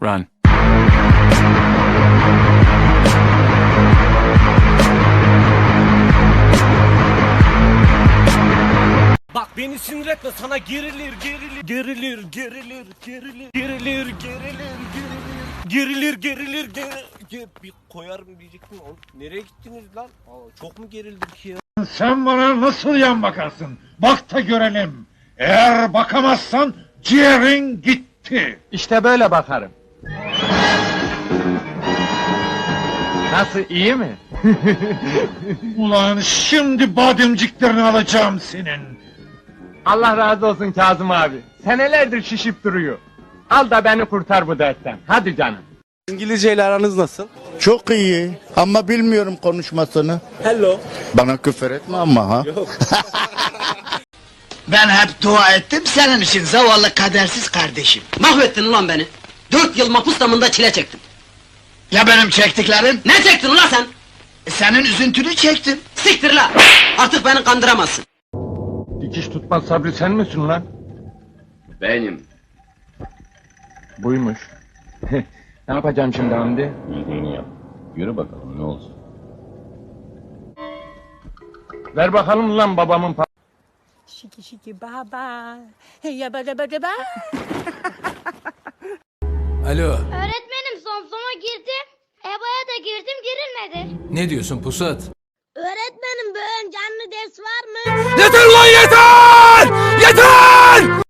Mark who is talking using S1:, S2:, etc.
S1: Run.
S2: Bak beni sinir etme sana gerilir gerilir gerilir gerilir gerilir gerilir gerilir gerilir gerilir gerilir gerilir Ge- bir koyarım diyecektim oğlum nereye gittiniz lan Aa, çok mu gerildik ya
S3: Sen bana nasıl yan bakarsın? Bak da görelim. Eğer bakamazsan ciğerin gitti.
S4: İşte böyle bakarım. Nasıl iyi mi?
S3: Ulan şimdi bademciklerini alacağım senin.
S4: Allah razı olsun Kazım abi. Senelerdir şişip duruyor. Al da beni kurtar bu dertten. Hadi canım.
S2: İngilizce ile aranız nasıl?
S5: Çok iyi ama bilmiyorum konuşmasını.
S2: Hello
S5: Bana küfür etme ama ha.
S6: Ben hep dua ettim senin için zavallı kadersiz kardeşim.
S7: Mahvettin ulan beni. Dört yıl mapus damında çile çektim.
S6: Ya benim çektiklerim?
S7: Ne çektin ulan sen?
S6: Senin üzüntünü çektim.
S7: Siktir la! Artık beni kandıramazsın.
S4: Dikiş tutmaz sabri sen misin lan?
S8: Benim.
S4: Buymuş. ne yapacağım şimdi Hamdi?
S8: Bildiğini yap. Yürü bakalım ne olsun.
S4: Ver bakalım lan babamın pa-
S9: Şiki şiki baba. Ya bada bada ba.
S1: Alo.
S10: Öğretmenim Samsun'a girdim. EBA'ya da girdim girilmedi.
S1: Ne diyorsun pusat?
S10: Öğretmenim bugün canlı ders var mı?
S1: Yeter lan yeter! Yeter!